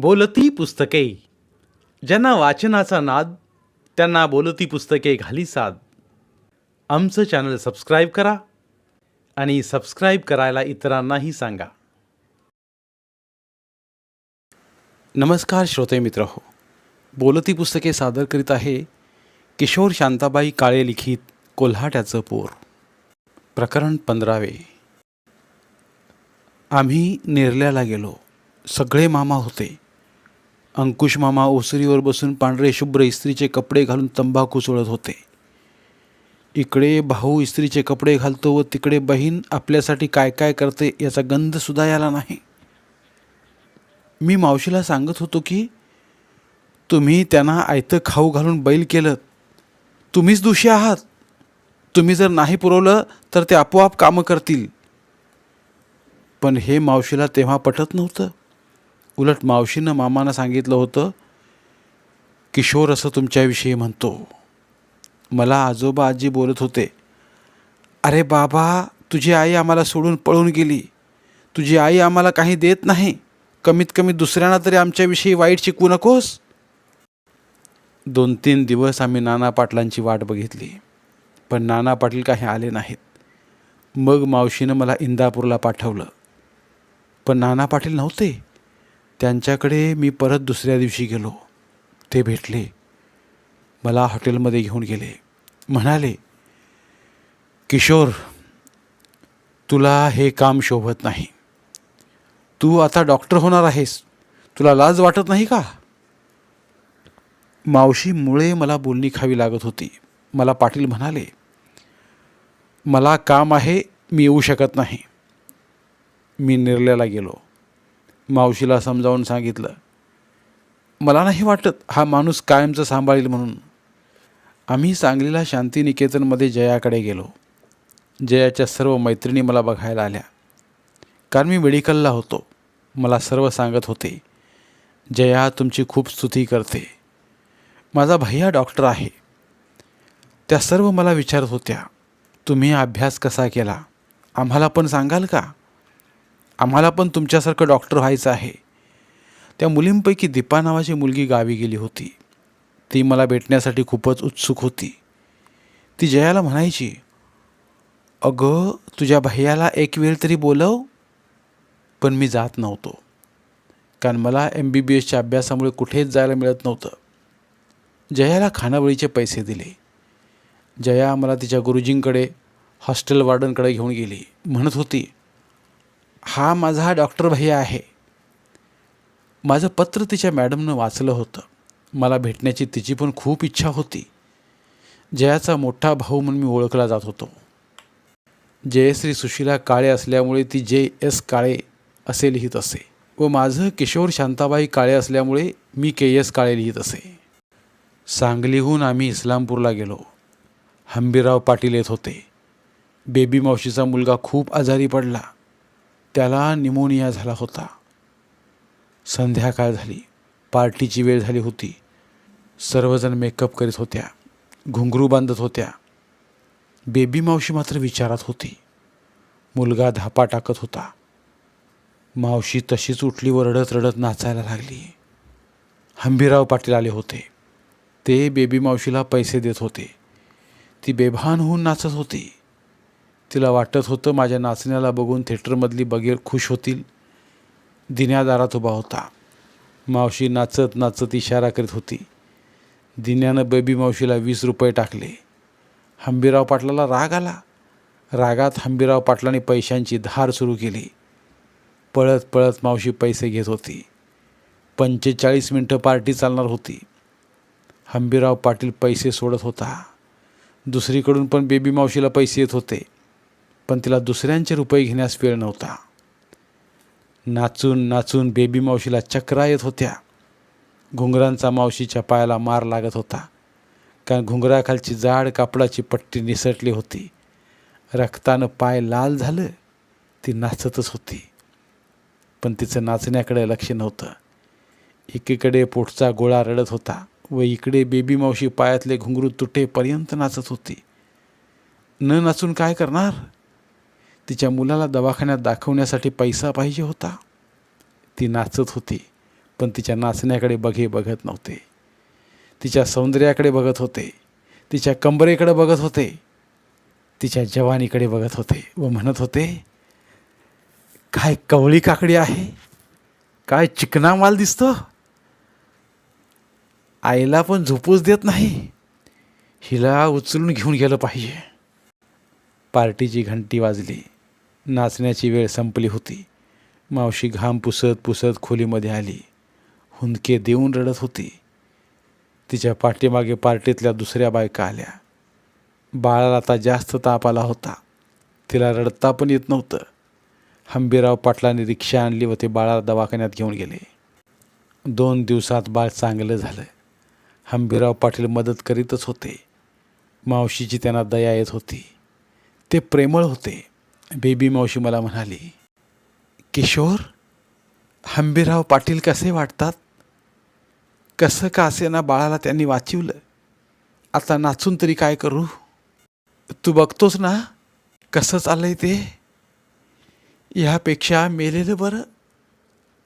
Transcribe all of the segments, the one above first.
बोलती पुस्तके. ज्यांना वाचनाचा नाद त्यांना बोलती पुस्तके घाली साद. आमचं चॅनल सबस्क्राईब करा आणि सबस्क्राईब करायला इतरांनाही सांगा. नमस्कार श्रोते मित्र हो. बोलती पुस्तके सादर करीत आहे किशोर शांताबाई काळे लिखित कोल्हाट्याचं पोर. प्रकरण पंधरावे. आम्ही नेरल्याला गेलो. सगळे मामा होते. अंकुश मामा ओसरीवर बसून पांढरे शुभ्र इस्त्रीचे कपडे घालून तंबाखू सोडत होते. इकडे भाऊ इस्त्रीचे कपडे घालतो व तिकडे बहीण आपल्यासाठी काय काय करते याचा गंधसुद्धा याला नाही. मी मावशीला सांगत होतो की तुम्ही त्यांना आयतं खाऊ घालून बैल केलं. तुम्हीच दोषी आहात. तुम्ही जर नाही पुरवलं तर ते आपोआप कामं करतील. पण हे मावशीला तेव्हा पटत नव्हतं. उलट मावशीनं मामानं सांगितलं होतं किशोर असं तुमच्याविषयी म्हणतो. मला आजोबा आजी बोलत होते. अरे बाबा तुझी आई आम्हाला सोडून पळून गेली. तुझी आई आम्हाला काही देत नाही. कमीत कमी दुसऱ्यांना तरी आमच्याविषयी वाईट शिकवू नकोस. दोन तीन दिवस आम्ही नाना पाटलांची वाट बघितली. पण नाना पाटील काही आले नाहीत. मग मावशीनं मला इंदापूरला पाठवलं. पण नाना पाटील नव्हते. त्यांच्याकडे मी परत दुसऱ्या दिवशी गेलो. ते भेटले. मला हॉटेलमध्ये घेऊन गेले. म्हणाले किशोर तुला हे काम शोभत नाही. तू आता डॉक्टर होणार आहेस. तुला लाज वाटत नाही का? मावशीमुळे मला बोलणी खावी लागत होती. मला पाटील म्हणाले मला काम आहे मी येऊ शकत नाही. मी निर्ल्याला गेलो. मावशीला समजावून सांगितलं मला नाही वाटत हा माणूस कायमचं सांभाळील म्हणून. आम्ही सांगलीला शांतिनिकेतनमध्ये जयाकडे गेलो. जयाच्या सर्व मैत्रिणी मला बघायला आल्या. कारण मी मेडिकलला होतो. मला सर्व सांगत होते जया तुमची खूप स्तुती करते. माझा भैया डॉक्टर आहे. त्या सर्व मला विचारत होत्या तुम्ही अभ्यास कसा केला? आम्हाला पण सांगाल का? आम्हाला पण तुमच्यासारखं डॉक्टर व्हायचं आहे. त्या मुलींपैकी दीपा नावाची मुलगी गावी गेली होती. ती मला भेटण्यासाठी खूपच उत्सुक होती. ती जयाला म्हणायची अगं तुझ्या भैयाला एक वेळ तरी बोलव पण मी जात नव्हतो. कारण मला एम बी बी एसच्या अभ्यासामुळे कुठेच जायला मिळत नव्हतं. जयाला खानावळीचे पैसे दिले. जया मला तिच्या गुरुजींकडे हॉस्टेल वार्डनकडे घेऊन गेली. म्हणत होती हा माझा डॉक्टर भैया आहे. माझं पत्र तिच्या मॅडमनं वाचलं होतं. मला भेटण्याची तिची पण खूप इच्छा होती. जयाचा मोठा भाऊ म्हणून मी ओळखला जात होतो. जयश्री सुशिला काळे असल्यामुळे ती जे एस काळे असे लिहित असे व माझं किशोर शांताबाई काळे असल्यामुळे मी के एस काळे लिहित असे. सांगलीहून आम्ही इस्लामपूरला गेलो. हंबीराव पाटील येत होते. बेबी मावशीचा मुलगा खूप आजारी पडला. त्याला निमोनिया झाला होता. संध्याकाळ झाली. पार्टीची वेळ झाली होती. सर्वजण मेकअप करीत होत्या. घुंगरू बांधत होत्या. बेबी मावशी मात्र विचारात होती. मुलगा धापा टाकत होता. मावशी तशीच उठली व रडत रडत नाचायला लागली. हंबीराव पाटील आले होते. ते बेबी मावशीला पैसे देत होते. ती बेभान होऊन नाचत होती. तिला वाटत होतं माझ्या नाचण्याला बघून थिएटरमधली बगेर खुश होतील. दिन्यादारात उभा होता. मावशी नाचत नाचत इशारा करीत होती. दिन्यानं बेबी मावशीला वीस रुपये टाकले. हंबीराव पाटलाला राग आला. रागात हंबीराव पाटलाने पैशांची धार सुरू केली. पळत पळत मावशी पैसे घेत होती. पंचेचाळीस मिनटं पार्टी चालणार होती. हंबीराव पाटील पैसे सोडत होता. दुसरीकडून पण बेबी मावशीला पैसे येत होते. पण तिला दुसऱ्यांचे रुपये घेण्यास वेळ नव्हता. नाचून नाचून बेबी मावशीला चक्रा येत होत्या. घुंगरांचा मावशीच्या पायाला मार लागत होता. कारण घुंगराखालची जाड कापडाची पट्टी निसटली होती. रक्तानं पाय लाल झालं. ती नाचतच होती. पण तिचं नाचण्याकडे लक्ष नव्हतं. एकीकडे पोटचा गोळा रडत होता व इकडे बेबी मावशी पायातले घुंगरू तुटेपर्यंत नाचत होती. न नाचून काय करणार? तिच्या मुलाला दवाखान्यात दाखवण्यासाठी पैसा पाहिजे होता. ती नाचत होती पण तिच्या नाचण्याकडे बघे बघत नव्हते. तिच्या सौंदर्याकडे बघत होते तिच्या कंबरेकडे बघत होते तिच्या जवानीकडे बघत होते व म्हणत होते काय कवळी काकडी आहे? काय चिकना माल दिसतो? आईला पण झोपूच देत नाही. हिला उचलून घेऊन गेलं पाहिजे. पार्टीची घंटी वाजली. नाचण्याची वेळ संपली होती. मावशी घाम पुसत पुसत खोलीमध्ये आली. हुंदके देऊन रडत होती. तिच्या पाठीमागे पार्टीतल्या दुसऱ्या बायका आल्या. बाळाला आता जास्त ताप आला होता. तिला रडता पण येत नव्हतं. हंबीराव पाटलांनी रिक्षा आणली व ते बाळाला दवाखान्यात घेऊन गेले. दोन दिवसात बाळ चांगलं झालं. हंबीराव पाटील मदत करीतच होते. मावशीची त्यांना दया येत होती. ते प्रेमळ होते. बेबी मावशी मला म्हणाली किशोर हंबीराव पाटील कसे वाटतात? कसं का असेना बाळाला त्यांनी वाचिवलं? आता नाचून तरी काय करू? तू बघतोस ना कसं चाललंय ते? ह्यापेक्षा मेलेलं बरं.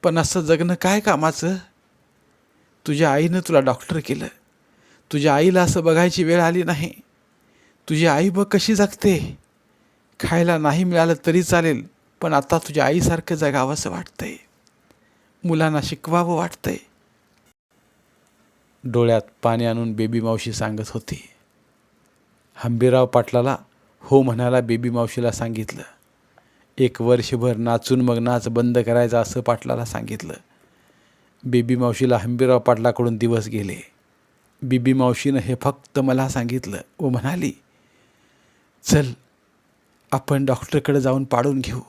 पण असं जगणं काय कामाचं? तुझ्या आईनं तुला डॉक्टर केलं. तुझ्या आईला असं बघायची वेळ आली नाही. तुझी आई बघ कशी जगते. खायला नाही मिळालं तरी चालेल पण आता तुझ्या आईसारखं जगावंसं वाटतंय. मुलांना शिकवावं वाटतंय. डोळ्यात पाणी आणून बेबी मावशी सांगत होती. हंबीराव पाटलाला हो म्हणायला बेबी मावशीला सांगितलं. एक वर्षभर नाचून मग नाच बंद करायचा असं पाटलाला सांगितलं. बेबी मावशीला हंबीराव पाटलाकडून दिवस गेले. बीबी मावशीनं हे फक्त मला सांगितलं. व म्हणाली चल आपण डॉक्टरकडे जाऊन पाडून घेऊ.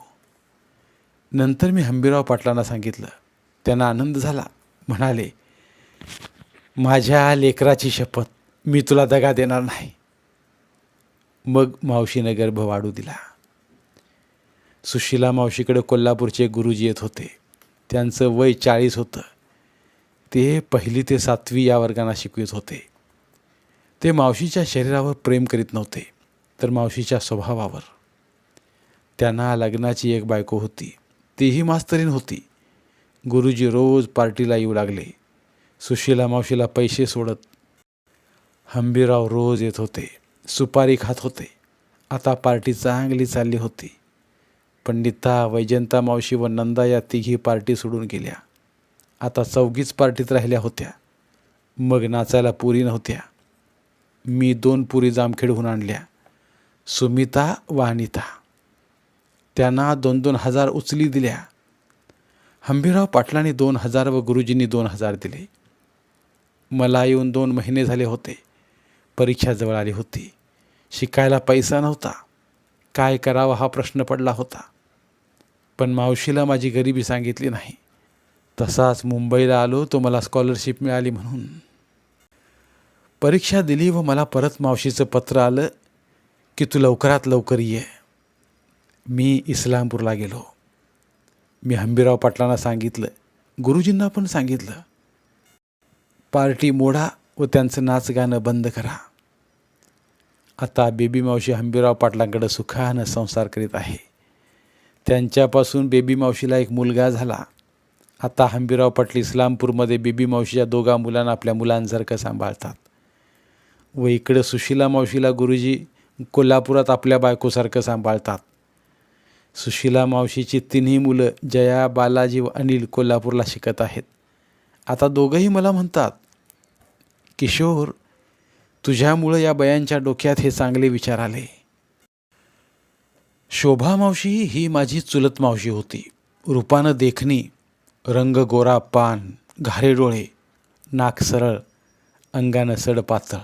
नंतर मी हंबीराव पाटलांना सांगितलं. त्यांना आनंद झाला. म्हणाले माझ्या लेकराची शपथ मी तुला दगा देणार नाही. मग मावशीनं गर्भ वाढू दिला. सुशिला मावशीकडे कोल्हापूरचे गुरुजी येत होते. त्यांचं वय चाळीस होतं. ते पहिली ते सातवी या वर्गांना शिकवित होते. ते मावशीच्या शरीरावर प्रेम करीत नव्हते तर मावशीच्या स्वभावावर. त्यांना लग्नाची एक बायको होती. तीही मास्तरीन होती. गुरुजी रोज पार्टीला येऊ लागले. सुशीला मावशीला पैसे सोडत हंबीराव रोज येत होते. सुपारी खात होते. आता पार्टी चांगली चालली होती. पंडिता वैजंता मावशी व नंदा या तिघी पार्टी सोडून गेल्या. आता चौघीच पार्टीत राहिल्या होत्या. मग नाचायला पुरी नव्हत्या. मी दोन पुरी जामखेडहून आणल्या. सुमिता व अनिता. त्यांना दोन दोन हजार उचली दिल्या. हंबीराव पाटलांनी दोन हजार व गुरुजींनी दोन हजार दिले. मला येऊन दोन महिने झाले होते. परीक्षा जवळ आली होती. शिकायला पैसा नव्हता. काय करावं हा प्रश्न पडला होता. पण मावशीला माझी गरिबी सांगितली नाही. तसाच मुंबईला आलो तो मला स्कॉलरशिप मिळाली म्हणून. परीक्षा दिली व मला परत मावशीचं पत्र आलं की तू लवकरात लवकर ये. मी इस्लामपूरला गेलो. मी हंबीराव पाटलांना सांगितलं. गुरुजींना पण सांगितलं. पार्टी मोडा व त्यांचं नाच गाणं बंद करा. आता बेबी मावशी हंबीराव पाटलांकडं सुखानं संसार करीत आहे. त्यांच्यापासून बेबी मावशीला एक मुलगा झाला. आता हंबीराव पाटील इस्लामपूरमध्ये बेबी मावशीच्या दोघा मुलांना आपल्या मुलांसारखं सांभाळतात. व इकडं सुशिला मावशीला गुरुजी कोल्हापुरात आपल्या बायकोसारखं सांभाळतात. सुशिला मावशीची तिन्ही मुलं जया बालाजी व अनिल कोल्हापूरला शिकत आहेत. आता दोघंही मला म्हणतात किशोर तुझ्यामुळं या बयांच्या डोक्यात हे चांगले विचार आले. शोभा मावशी ही माझी चुलत मावशी होती. रूपानं देखणी रंग गोरा पान घारे डोळे नाक सरळ अंगानं सड पातळ.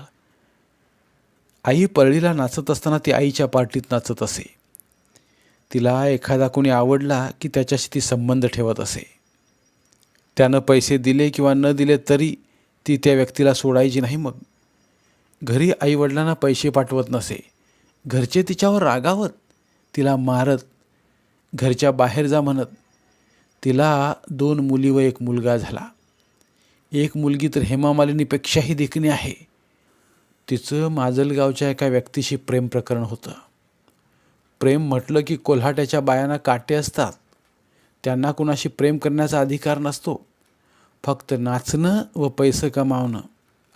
आई परळीला नाचत असताना ती आईच्या पार्टीत नाचत असे. तिला एखादा कोणी आवडला की त्याच्याशी ती संबंध ठेवत असे. त्यानं पैसे दिले किंवा न दिले तरी ती त्या व्यक्तीला सोडायची नाही मग. घरी आईवडिलांना पैसे पाठवत नसे. घरचे तिच्यावर रागावत. तिला मारत. घरच्या बाहेर जा म्हणत. तिला दोन मुली व एक मुलगा झाला. एक मुलगी तर हेमामालिनीपेक्षाही देखणी आहे. तिचं माजलगावच्या एका व्यक्तीशी प्रेम प्रकरण होतं. प्रेम म्हटलं की कोल्हाट्याच्या बायांना काटे असतात. त्यांना कुणाशी प्रेम करण्याचा अधिकार नसतो. फक्त नाचणं व पैसे कमावणं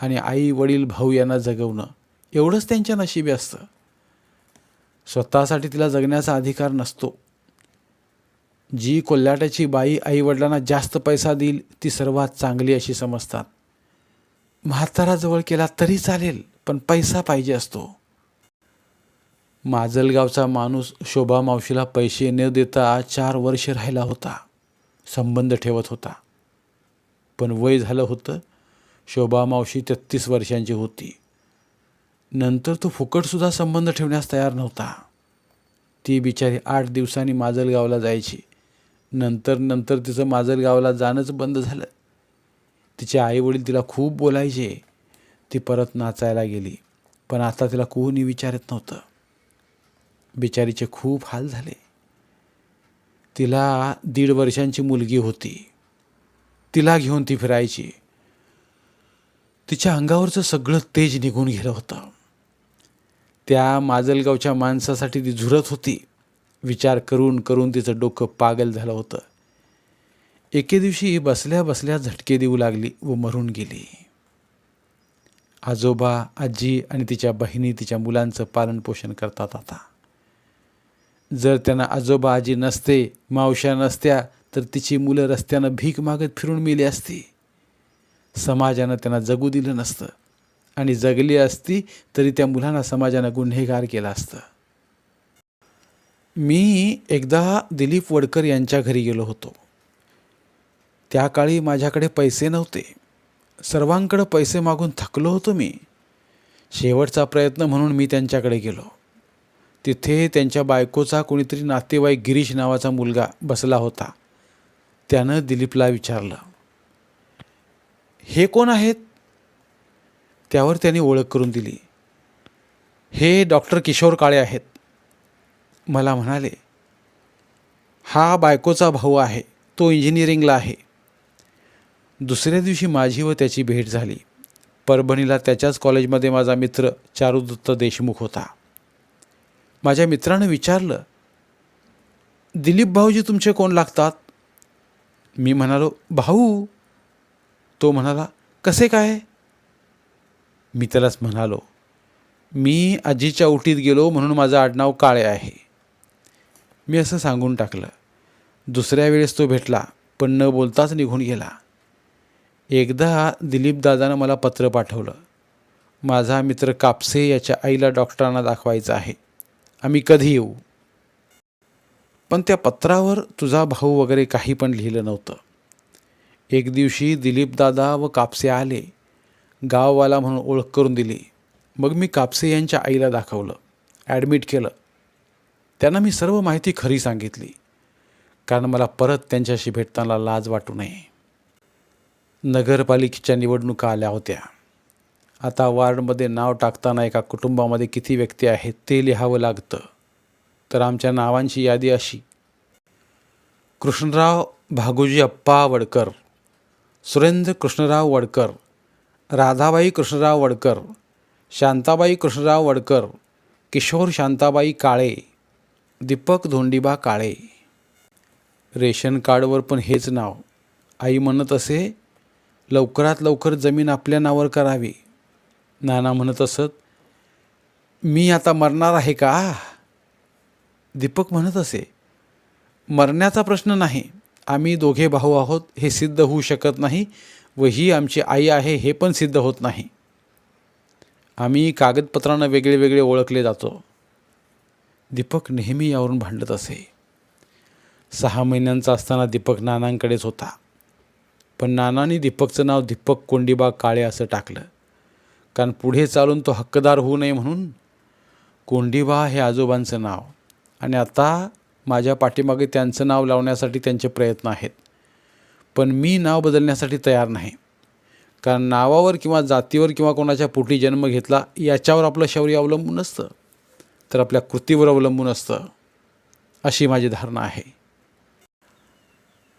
आणि आई वडील भाऊ यांना जगवणं एवढंच त्यांच्या नशिबी असतं. स्वतःसाठी तिला जगण्याचा अधिकार नसतो. जी कोल्हाट्याची बाई आईवडिलांना जास्त पैसा देईल ती सर्वात चांगली अशी समजतात. म्हाताराजवळ केला तरी चालेल पण पैसा पाहिजे असतो. माजलगावचा माणूस शोभा मावशीला पैसे न देता चार वर्ष राहिला होता. संबंध ठेवत होता. पण वय झालं होतं. शोभा मावशी तेहत्तीस वर्षांची होती. नंतर तो फुकटसुद्धा संबंध ठेवण्यास तयार नव्हता. ती बिचारी आठ दिवसांनी माजलगावला जायची. नंतर नंतर तिचं माजलगावला जाणंच बंद झालं. तिचे आईवडील तिला खूप बोलायचे. ती परत नाचायला गेली. पण आता तिला कोणी विचारत नव्हतं. बिचारीचे खूप हाल झाले. तिला दीड वर्षांची मुलगी होती. तिला घेऊन ती फिरायची. तिच्या अंगावरचं सगळं तेज निघून गेलं होतं. त्या माजलगावच्या माणसासाठी ती झुरत होती. विचार करून करून तिचं डोकं पागल झालं होतं. एके दिवशी बसल्या बसल्या झटके देऊ लागली व मरून गेली. आजोबा आजी आणि तिच्या बहिणी तिच्या मुलांचं पालनपोषण करतात आता. जर त्यांना आजोबा आजी नसते मावश्या नसत्या तर तिची मुलं रस्त्यानं भीक मागत फिरून मेली असती. समाजानं त्यांना जगू दिलं नसतं. आणि जगली असती तरी त्या मुलांना समाजानं गुन्हेगार केलं असतं. मी एकदा दिलीप वडकर यांच्या घरी गेलो होतो. त्या काळी माझ्याकडे पैसे नव्हते. सर्वांकडं पैसे मागून थकलो होतो मी. शेवटचा प्रयत्न म्हणून मी त्यांच्याकडे गेलो. तिथे त्यांच्या बायकोचा कोणीतरी नातेवाईक गिरीश नावाचा मुलगा बसला होता. त्यानं दिलीपला विचारलं हे कोण आहेत? त्यावर त्यांनी ओळख करून दिली हे डॉक्टर किशोर काळे आहेत. मला म्हणाले हा बायकोचा भाऊ आहे तो इंजिनिअरिंगला आहे. दुसऱ्या दिवशी माझी व त्याची भेट झाली. परभणीला त्याच्याच कॉलेजमध्ये माझा मित्र चारुदत्त देशमुख होता. माझ्या मित्रानं विचारलं दिलीप भाऊजी तुमचे कोण लागतात? मी म्हणालो भाऊ. तो म्हणाला कसे काय? मी त्यालाच म्हणालो मी आजीच्या उटीत गेलो म्हणून माझं आडनाव काळे आहे. मी असं सांगून टाकलं दुसऱ्या वेळेस तो भेटला पण न बोलताच निघून गेला. एकदा दिलीप दादानं मला पत्र पाठवलं माझा मित्र कापसे याच्या आईला डॉक्टरांना दाखवायचा आहे. आम्ही कधी येऊ? पण त्या पत्रावर तुझा भाऊ वगैरे काही पण लिहिलं नव्हतं. एक दिवशी दिलीपदादा व कापसे आले. गाववाला म्हणून ओळख करून दिली. मग मी कापसे यांच्या आईला दाखवलं. ॲडमिट केलं. त्यांना मी सर्व माहिती खरी सांगितली. कारण मला परत त्यांच्याशी भेटताना लाज वाटू नये. नगरपालिकेच्या निवडणुका आल्या होत्या. आता वार्डमध्ये नाव टाकताना एका कुटुंबामध्ये किती व्यक्ती आहेत ते लिहावं लागतं. तर आमच्या नावांची यादी अशी. कृष्णराव भागोजी अप्पा वडकर सुरेंद्र कृष्णराव वडकर राधाबाई कृष्णराव वडकर शांताबाई कृष्णराव वडकर किशोर शांताबाई काळे दीपक धोंडीबा काळे. रेशन कार्डवर पण हेच नाव. आई म्हणत असे लवकरात लवकर जमीन आपल्या नावावर करावी. नाना म्हणत असत मी आता मरणार आहे का? दीपक म्हणत असे मरण्याचा प्रश्न नाही आम्ही दोघे भाऊ आहोत हे सिद्ध होऊ शकत नाही व ही आमची आई आहे हे पण सिद्ध होत नाही. आम्ही कागदपत्रांना वेगळे वेगळे ओळखले जातो. दीपक नेहमी यावरून भांडत असे. सहा महिन्यांचा असताना दीपक नानांकडेच होता. पण नानांनी दीपकचं नाव दीपक कोंडीबा काळे असं टाकलं. कारण पुढे चालून तो हक्कदार होऊ नये म्हणून कोंडीबा हे आजोबांचं नाव. आणि आता माझ्या पाठीमागे त्यांचं नाव लावण्यासाठी त्यांचे प्रयत्न आहेत. पण मी नाव बदलण्यासाठी तयार नाही. कारण नावावर किंवा जातीवर किंवा कोणाच्या पोटी जन्म घेतला याच्यावर आपलं शौर्य अवलंबून असतं. तर आपल्या कृतीवर अवलंबून असतं अशी माझी धारणा आहे.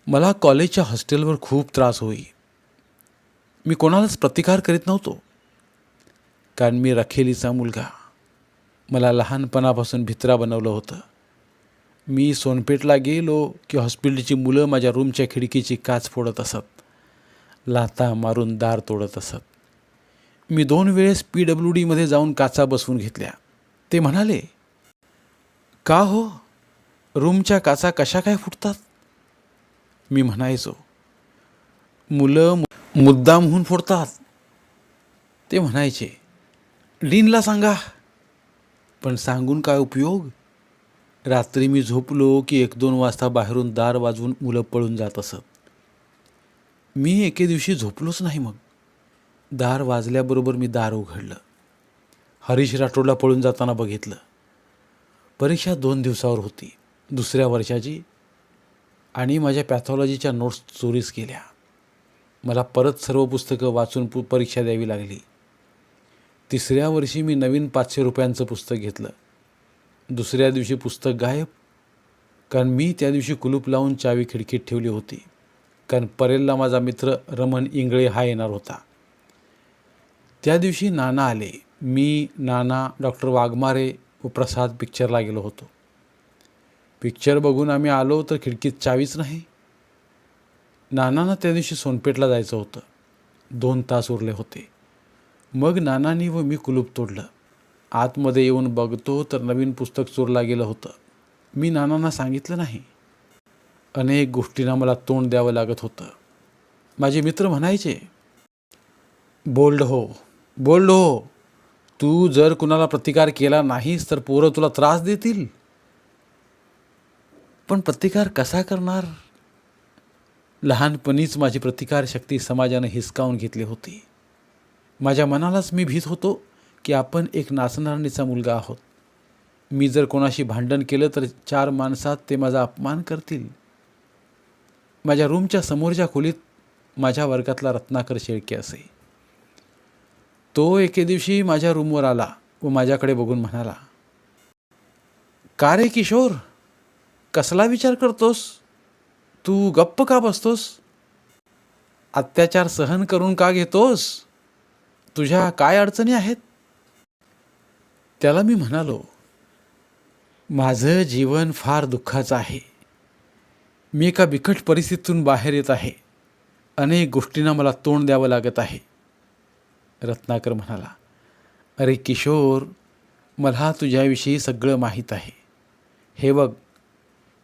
मला कॉलेजच्या हॉस्टेलवर खूप त्रास होई. मी कोणालाच प्रतिकार करीत नव्हतो. कारण मी रखेलीचा मुलगा. मला लहानपणापासून भित्रा बनवलं होतं. मी सोनपेठला गेलो की हॉस्पिटलची मुलं माझ्या रूमच्या खिडकीची काच फोडत असत. लाता मारून दार तोडत असत. मी दोन वेळेस पी डब्ल्यू डीमध्ये जाऊन काचा बसवून घेतल्या. ते म्हणाले का हो? रूमच्या काचा कशा काय फुटतात? मी म्हणायचो मुलं मुद्दामहून फोडतात. ते म्हणायचे लीनला सांगा. पण सांगून काय उपयोग? रात्री मी झोपलो की एक दोन वाजता बाहेरून दार वाजवून मुलं पळून जात असत. मी एके दिवशी झोपलोच नाही मग. दार वाजल्याबरोबर मी दार उघडलं. हरीश राठोडला पळून जाताना बघितलं. परीक्षा दोन दिवसावर होती. दुसऱ्या वर्षाची. आणि माझ्या पॅथॉलॉजीच्या नोट्स चोरीस केल्या मला परत सर्व पुस्तकं वाचून पु परीक्षा द्यावी लागली. तिसऱ्या वर्षी मी नवीन पाचशे रुपयांचं पुस्तक घेतलं. दुसऱ्या दिवशी पुस्तक गायब. कारण मी त्या दिवशी कुलूप लावून चावी खिडकीत ठेवली होती. कारण परेलला माझा मित्र रमण इंगळे हा येणार होता. त्या दिवशी नाना आले. मी नाना डॉक्टर वाघमारे व प्रसाद पिक्चरला गेलो होतो. पिक्चर बघून आम्ही आलो तर खिडकीत चावीच नाही. नानांना त्या दिवशी सोनपेठला जायचं होतं. दोन तास उरले होते. मग नानांनी व मी कुलूप तोडलं. आतमध्ये येऊन बघतो तर नवीन पुस्तक चोरला गेलं होतं. मी नानांना सांगितलं नाही. अनेक गोष्टींना मला तोंड द्यावं लागत होतं. माझे मित्र म्हणायचे बोल्ड हो बोल्ड हो. तू जर कुणाला प्रतिकार केला नाहीस तर पोरं तुला त्रास देतील. पण प्रतिकार कसा करणार? लहानपणीच माझी प्रतिकार शक्ती समाजानं हिसकावून घेतली होती. माझ्या मनालाच मी भीत होतो की आपण एक नाचणारणीचा मुलगा आहोत. मी जर कोणाशी भांडण केलं तर चार माणसात ते माझा अपमान करतील. माझ्या रूमच्या समोरच्या खोलीत माझ्या वर्गातला रत्नाकर शेळके असे. तो एके दिवशी माझ्या रूमवर आला व माझ्याकडे बघून म्हणाला का रे किशोर? कसला विचार करतोस? तू गप्प का बसतोस? अत्याचार सहन करून का घेतोस? तुझ्या काय अडचणी आहेत? त्याला मी म्हणालो माझं जीवन फार दुःखाचं आहे. मी एका बिकट परिस्थितीतून बाहेर येत आहे. अनेक गोष्टींना मला तोंड द्यावं लागत आहे. रत्नाकर म्हणाला अरे किशोर मला तुझ्याविषयी सगळं माहीत आहे. हे बघ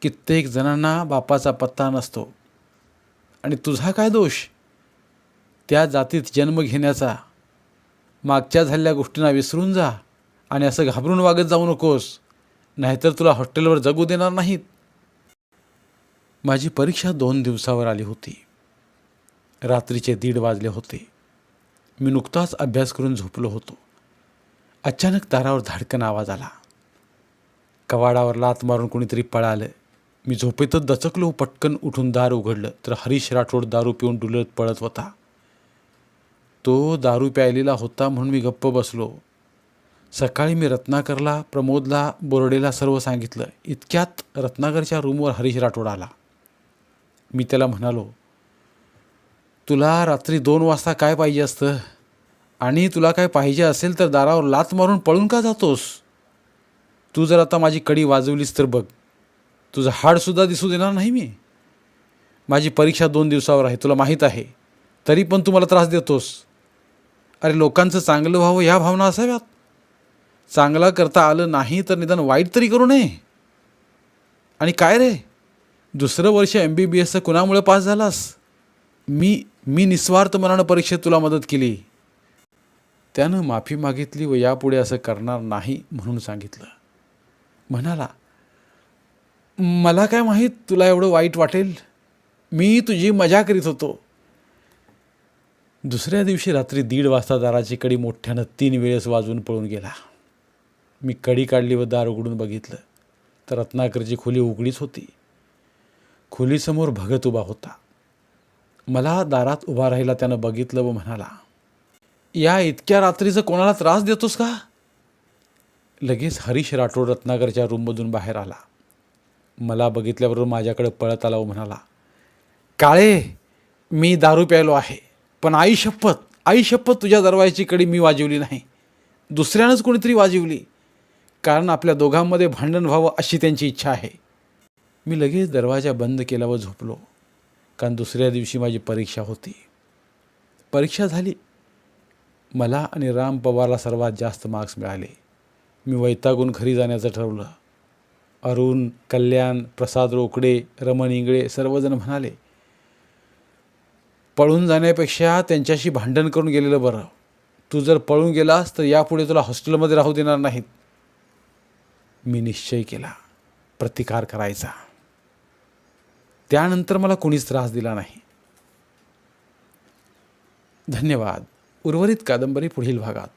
कित्येक जणांना बापाचा पत्ता नसतो. आणि तुझा काय दोष? त्या जातीत जन्म घेण्याचा मागच्या झालेल्या गोष्टींना विसरून जा आणि असं घाबरून वागत जाऊ नकोस. नाहीतर तुला हॉस्टेलवर जगू देणार नाहीत. माझी परीक्षा दोन दिवसावर आली होती. रात्रीचे दीड वाजले होते. मी नुकताच अभ्यास करून झोपलो होतो. अचानक दारावर धाडकन आवाज आला. कवाडावर लात मारून कोणीतरी पळालं. मी झोपेतच दचकलो पटकन उठून दार उघडलं तर हरीश राठोड दारू पिऊन डुलत पळत होता. तो दारू प्यायलेला होता म्हणून मी गप्प बसलो. सकाळी मी रत्नाकरला प्रमोदला बोर्डेला सर्व सांगितलं. इतक्यात रत्नाकरच्या रूमवर हरीश राठोड आला. मी त्याला म्हणालो तुला रात्री दोन वाजता काय पाहिजे असतं? आणि तुला काय पाहिजे असेल तर दारावर लात मारून पळून का जातोस? तू जर आता माझी कडी वाजवलीस तर बघ. तुझं हाडसुद्धा दिसू देणार नाही मी. माझी परीक्षा दोन दिवसावर आहे तुला माहीत आहे. तरी पण तू मला त्रास देतोस. अरे लोकांचं चांगलं व्हावं ह्या भावना असाव्यात. चांगला करता आलं नाही तर निदान वाईट तरी करू नये. आणि काय रे? दुसरं वर्ष एम बी बी एसचं कुणामुळे पास झालास? मी मी निस्वार्थ मनानं परीक्षेत तुला मदत केली. त्यानं माफी मागितली व यापुढे असं करणार नाही म्हणून सांगितलं. म्हणाला मला काय माहीत तुला एवढं वाईट वाटेल? मी तुझी मजा करीत होतो. दुसऱ्या दिवशी रात्री दीड वाजता दाराची कडी मोठ्यानं तीन वेळेस वाजून पळून गेला. मी कडी काढली व दार उघडून बघितलं. तर रत्नाकरची खोली उघडीच होती. खोलीसमोर भगत उभा होता. मला दारात उभा राहिला त्यानं बघितलं व म्हणाला या इतक्या रात्रीचं कोणाला त्रास देतोस का? लगेच हरीश राठोड रत्नाकरच्या रूममधून बाहेर आला. मला बघितल्याबरोबर माझ्याकडे पळत आला व म्हणाला काळे मी दारू प्यायलो आहे. पण आई शपथ आई शपथ तुझ्या दरवाजाची कडी मी वाजवली नाही. दुसऱ्यानंच कोणीतरी वाजवली. कारण आपल्या दोघांमध्ये भांडण व्हावं अशी त्यांची इच्छा आहे. मी लगेच दरवाजा बंद केला व झोपलो. कारण दुसऱ्या दिवशी माझी परीक्षा होती. परीक्षा झाली. मला आणि राम पवारला सर्वात जास्त मार्क्स मिळाले. मी वैतागून घरी जाण्याचं ठरवलं. अरुण कल्याण प्रसाद रोकडे रमण इंगळे सर्वजण म्हणाले पळून जाण्यापेक्षा त्यांच्याशी भांडण करून गेलेलं बरं. तू जर पळून गेलास तर यापुढे तुला हॉस्टेलमध्ये राहू देणार नाहीत. मी निश्चय केला. प्रतिकार करायचा. त्यानंतर मला कोणीच त्रास दिला नाही. धन्यवाद. उर्वरित कादंबरी पुढील भागात.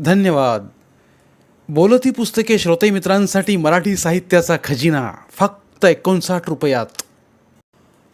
धन्यवाद. बोलती पुस्तके श्रोते मित्रांसाठी मराठी साहित्याचा खजिना. फक्त एकोणसाठ रुपयात.